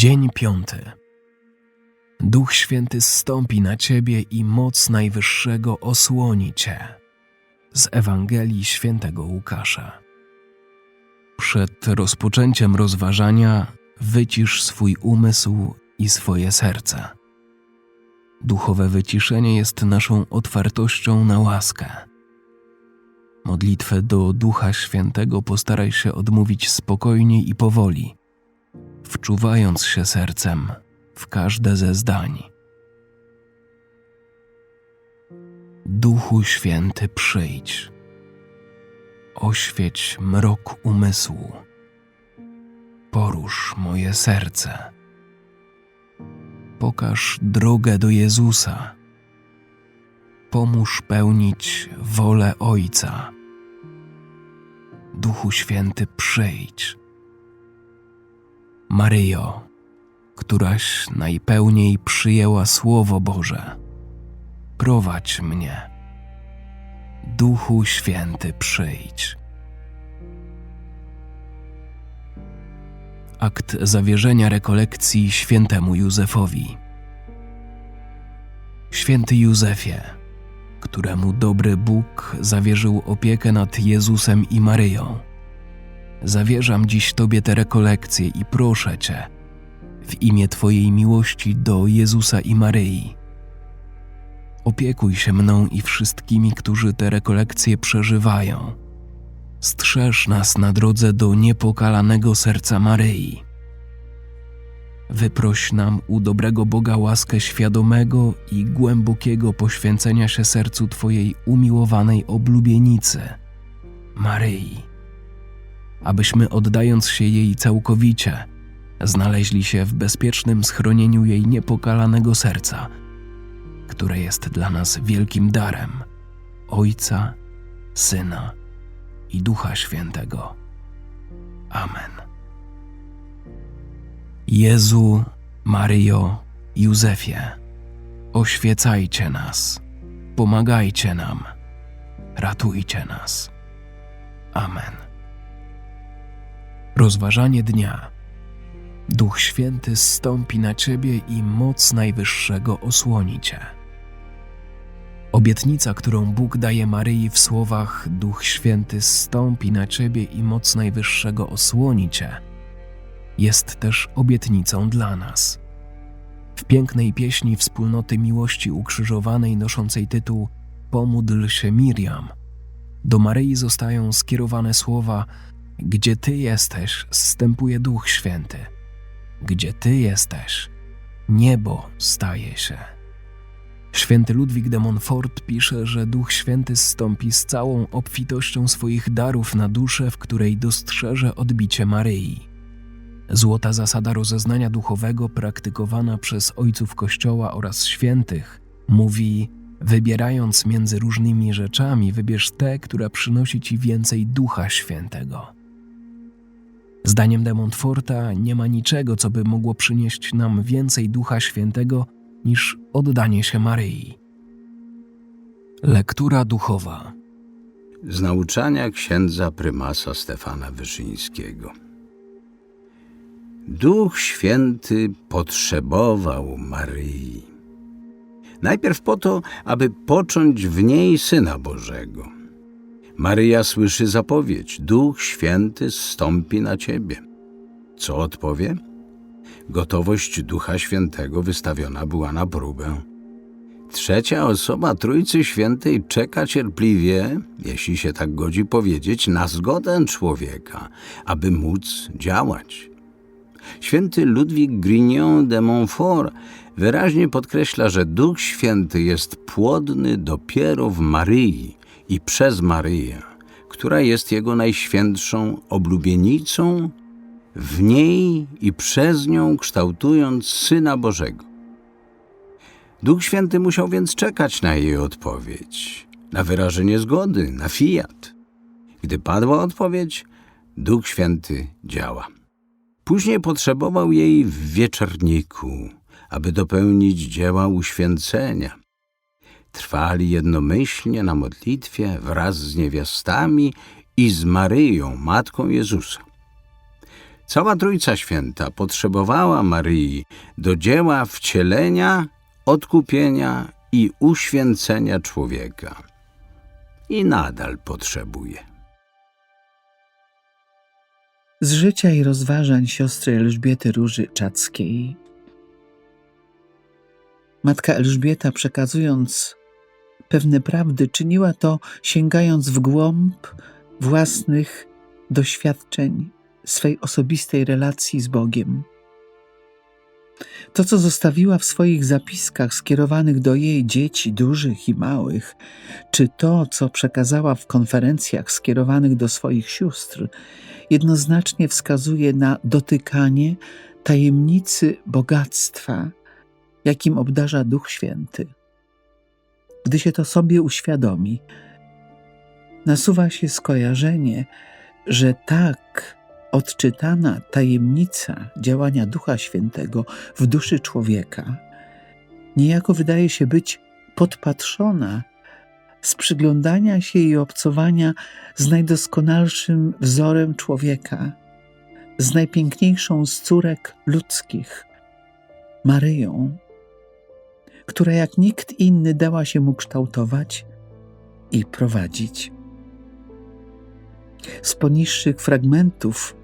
Dzień piąty. Duch Święty zstąpi na ciebie i moc Najwyższego osłoni cię. Z Ewangelii Świętego Łukasza. Przed rozpoczęciem rozważania wycisz swój umysł i swoje serce. Duchowe wyciszenie jest naszą otwartością na łaskę. Modlitwę do Ducha Świętego postaraj się odmówić spokojnie i powoli, wczuwając się sercem w każde ze zdań. Duchu Święty, przyjdź. Oświeć mrok umysłu. Porusz moje serce. Pokaż drogę do Jezusa. Pomóż pełnić wolę Ojca. Duchu Święty, przyjdź. Maryjo, któraś najpełniej przyjęła Słowo Boże, prowadź mnie. Duchu Święty, przyjdź. Akt zawierzenia rekolekcji świętemu Józefowi. Święty Józefie, któremu dobry Bóg zawierzył opiekę nad Jezusem i Maryją, zawierzam dziś Tobie te rekolekcje i proszę Cię, w imię Twojej miłości do Jezusa i Maryi. Opiekuj się mną i wszystkimi, którzy te rekolekcje przeżywają. Strzeż nas na drodze do niepokalanego serca Maryi. Wyproś nam u dobrego Boga łaskę świadomego i głębokiego poświęcenia się sercu Twojej umiłowanej oblubienicy, Maryi, abyśmy oddając się jej całkowicie, znaleźli się w bezpiecznym schronieniu jej niepokalanego serca, które jest dla nas wielkim darem Ojca, Syna i Ducha Świętego. Amen. Jezu, Maryjo, Józefie, oświecajcie nas, pomagajcie nam, ratujcie nas. Amen. Rozważanie dnia. Duch Święty zstąpi na ciebie i moc Najwyższego osłoni cię. Obietnica, którą Bóg daje Maryi w słowach Duch Święty zstąpi na ciebie i moc Najwyższego osłoni cię, jest też obietnicą dla nas. W pięknej pieśni wspólnoty miłości ukrzyżowanej noszącej tytuł Pomódl się Miriam, do Maryi zostają skierowane słowa Gdzie Ty jesteś, zstępuje Duch Święty. Gdzie Ty jesteś, niebo staje się. Święty Ludwik de Montfort pisze, że Duch Święty zstąpi z całą obfitością swoich darów na duszę, w której dostrzeże odbicie Maryi. Złota zasada rozeznania duchowego praktykowana przez ojców Kościoła oraz świętych mówi: Wybierając między różnymi rzeczami, wybierz tę, która przynosi ci więcej Ducha Świętego. Zdaniem de Montforta nie ma niczego, co by mogło przynieść nam więcej Ducha Świętego niż oddanie się Maryi. Lektura duchowa. Z nauczania księdza prymasa Stefana Wyszyńskiego. Duch Święty potrzebował Maryi. Najpierw po to, aby począć w niej Syna Bożego. Maryja słyszy zapowiedź: Duch Święty zstąpi na ciebie. Co odpowie? Gotowość Ducha Świętego wystawiona była na próbę. Trzecia osoba Trójcy Świętej czeka cierpliwie, jeśli się tak godzi powiedzieć, na zgodę człowieka, aby móc działać. Święty Ludwik Grignon de Montfort wyraźnie podkreśla, że Duch Święty jest płodny dopiero w Maryi i przez Maryję, która jest jego najświętszą oblubienicą, w niej i przez nią kształtując Syna Bożego. Duch Święty musiał więc czekać na jej odpowiedź, na wyrażenie zgody, na fiat. Gdy padła odpowiedź, Duch Święty działa. Później potrzebował jej w wieczorniku, aby dopełnić dzieła uświęcenia. Trwali jednomyślnie na modlitwie wraz z niewiastami i z Maryją, matką Jezusa. Cała Trójca Święta potrzebowała Maryi do dzieła wcielenia, odkupienia i uświęcenia człowieka. I nadal potrzebuje. Z życia i rozważań siostry Elżbiety Róży Czackiej. Matka Elżbieta, przekazując pewne prawdy, czyniła to sięgając w głąb własnych doświadczeń, swej osobistej relacji z Bogiem. To, co zostawiła w swoich zapiskach skierowanych do jej dzieci, dużych i małych, czy to, co przekazała w konferencjach skierowanych do swoich sióstr, jednoznacznie wskazuje na dotykanie tajemnicy bogactwa, jakim obdarza Duch Święty. Gdy się to sobie uświadomi, nasuwa się skojarzenie, że tak odczytana tajemnica działania Ducha Świętego w duszy człowieka niejako wydaje się być podpatrzona z przyglądania się i obcowania z najdoskonalszym wzorem człowieka, z najpiękniejszą z córek ludzkich, Maryją, która jak nikt inny dała się mu kształtować i prowadzić. Z poniższych fragmentów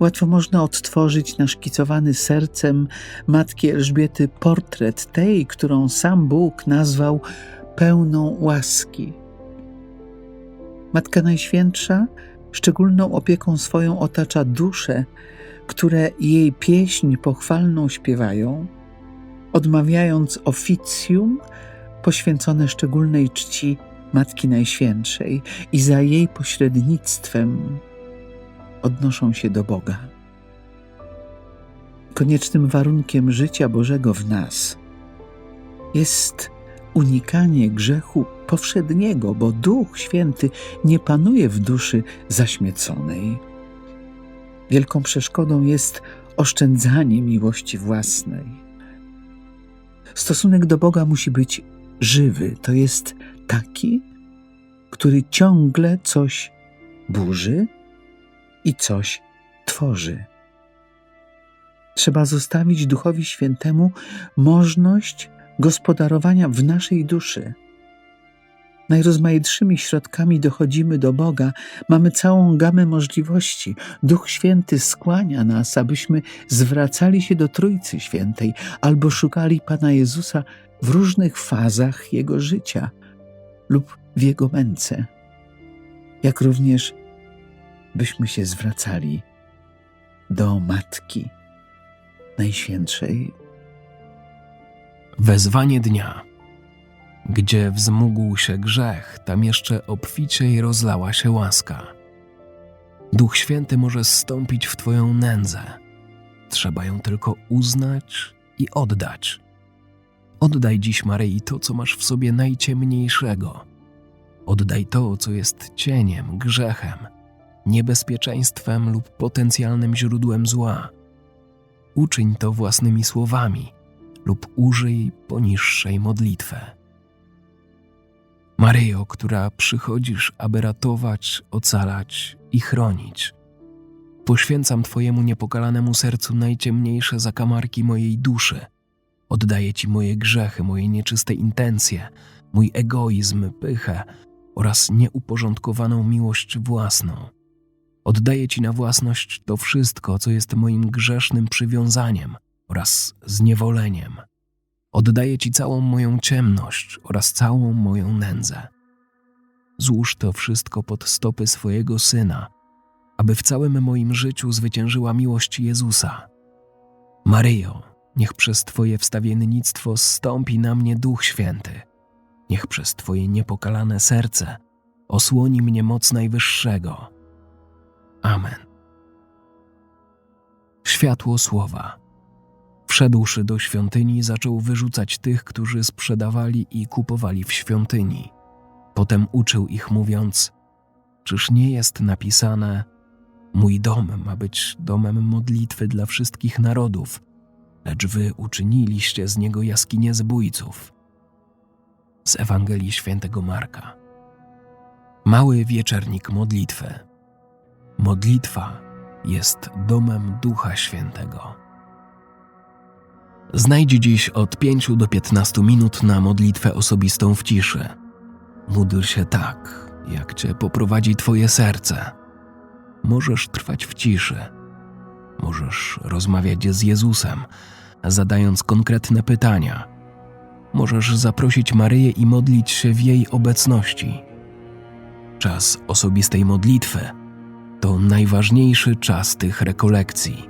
łatwo można odtworzyć naszkicowany sercem matki Elżbiety portret tej, którą sam Bóg nazwał pełną łaski. Matka Najświętsza szczególną opieką swoją otacza dusze, które jej pieśń pochwalną śpiewają, odmawiając oficjum poświęcone szczególnej czci Matki Najświętszej i za jej pośrednictwem odnoszą się do Boga. Koniecznym warunkiem życia Bożego w nas jest unikanie grzechu powszedniego, bo Duch Święty nie panuje w duszy zaśmieconej. Wielką przeszkodą jest oszczędzanie miłości własnej. Stosunek do Boga musi być żywy, to jest taki, który ciągle coś burzy i coś tworzy. Trzeba zostawić Duchowi Świętemu możliwość gospodarowania w naszej duszy. Najrozmaitszymi środkami dochodzimy do Boga, mamy całą gamę możliwości. Duch Święty skłania nas, abyśmy zwracali się do Trójcy Świętej albo szukali Pana Jezusa w różnych fazach Jego życia lub w Jego męce. Jak również byśmy się zwracali do Matki Najświętszej Wezwanie dnia. Gdzie wzmógł się grzech, tam jeszcze obficiej rozlała się łaska. Duch Święty może zstąpić w Twoją nędzę. Trzeba ją tylko uznać i oddać. Oddaj dziś Maryi to, co masz w sobie najciemniejszego. Oddaj to, co jest cieniem, grzechem, niebezpieczeństwem lub potencjalnym źródłem zła. Uczyń to własnymi słowami lub użyj poniższej modlitwy. Maryjo, która przychodzisz, aby ratować, ocalać i chronić, poświęcam Twojemu niepokalanemu sercu najciemniejsze zakamarki mojej duszy. Oddaję Ci moje grzechy, moje nieczyste intencje, mój egoizm, pychę oraz nieuporządkowaną miłość własną. Oddaję Ci na własność to wszystko, co jest moim grzesznym przywiązaniem oraz zniewoleniem. Oddaję Ci całą moją ciemność oraz całą moją nędzę. Złóż to wszystko pod stopy swojego Syna, aby w całym moim życiu zwyciężyła miłość Jezusa. Maryjo, niech przez Twoje wstawiennictwo zstąpi na mnie Duch Święty. Niech przez Twoje niepokalane serce osłoni mnie moc Najwyższego. Amen. Światło słowa. Wszedłszy do świątyni, zaczął wyrzucać tych, którzy sprzedawali i kupowali w świątyni. Potem uczył ich, mówiąc: Czyż nie jest napisane: Mój dom ma być domem modlitwy dla wszystkich narodów, lecz wy uczyniliście z niego jaskinię zbójców. Z Ewangelii Świętego Marka. Mały wieczernik modlitwy. Modlitwa jest domem Ducha Świętego. Znajdź dziś od 5 do 15 minut na modlitwę osobistą w ciszy. Módl się tak, jak cię poprowadzi Twoje serce. Możesz trwać w ciszy. Możesz rozmawiać z Jezusem, zadając konkretne pytania. Możesz zaprosić Maryję i modlić się w jej obecności. Czas osobistej modlitwy to najważniejszy czas tych rekolekcji.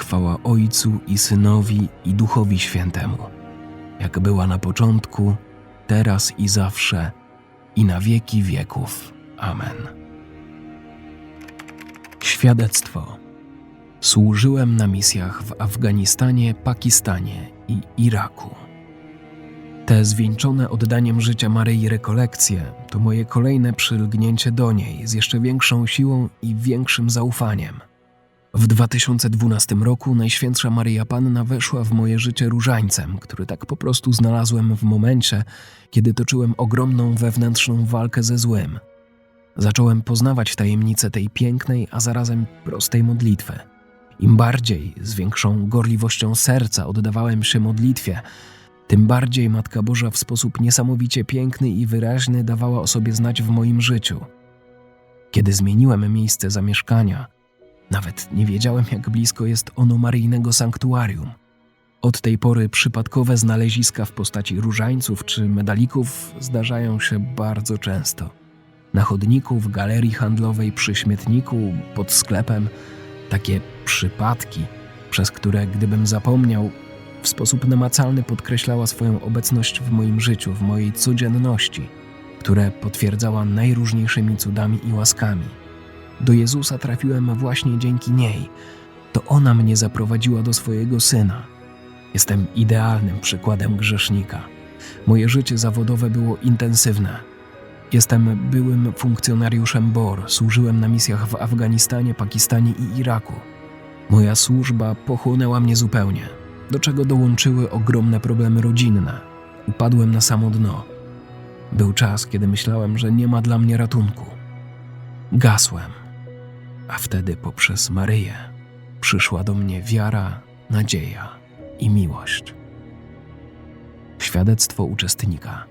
Chwała Ojcu i Synowi i Duchowi Świętemu, jak była na początku, teraz i zawsze, i na wieki wieków. Amen. Świadectwo. Służyłem na misjach w Afganistanie, Pakistanie i Iraku. Te zwieńczone oddaniem życia Maryi rekolekcje to moje kolejne przylgnięcie do niej z jeszcze większą siłą i większym zaufaniem. W 2012 roku Najświętsza Maryja Panna weszła w moje życie różańcem, który tak po prostu znalazłem w momencie, kiedy toczyłem ogromną wewnętrzną walkę ze złym. Zacząłem poznawać tajemnicę tej pięknej, a zarazem prostej modlitwy. Im bardziej, z większą gorliwością serca oddawałem się modlitwie, tym bardziej Matka Boża w sposób niesamowicie piękny i wyraźny dawała o sobie znać w moim życiu. Kiedy zmieniłem miejsce zamieszkania, nawet nie wiedziałem, jak blisko jest ono maryjnego sanktuarium. Od tej pory przypadkowe znaleziska w postaci różańców czy medalików zdarzają się bardzo często. Na chodniku, w galerii handlowej, przy śmietniku, pod sklepem takie przypadki, przez które gdybym zapomniał, w sposób namacalny podkreślała swoją obecność w moim życiu, w mojej codzienności, które potwierdzała najróżniejszymi cudami i łaskami. Do Jezusa trafiłem właśnie dzięki niej. To ona mnie zaprowadziła do swojego syna. Jestem idealnym przykładem grzesznika. Moje życie zawodowe było intensywne. Jestem byłym funkcjonariuszem BOR, służyłem na misjach w Afganistanie, Pakistanie i Iraku. Moja służba pochłonęła mnie zupełnie, do czego dołączyły ogromne problemy rodzinne. Upadłem na samo dno. Był czas, kiedy myślałem, że nie ma dla mnie ratunku. Gasłem a wtedy poprzez Maryję przyszła do mnie wiara, nadzieja i miłość. Świadectwo uczestnika.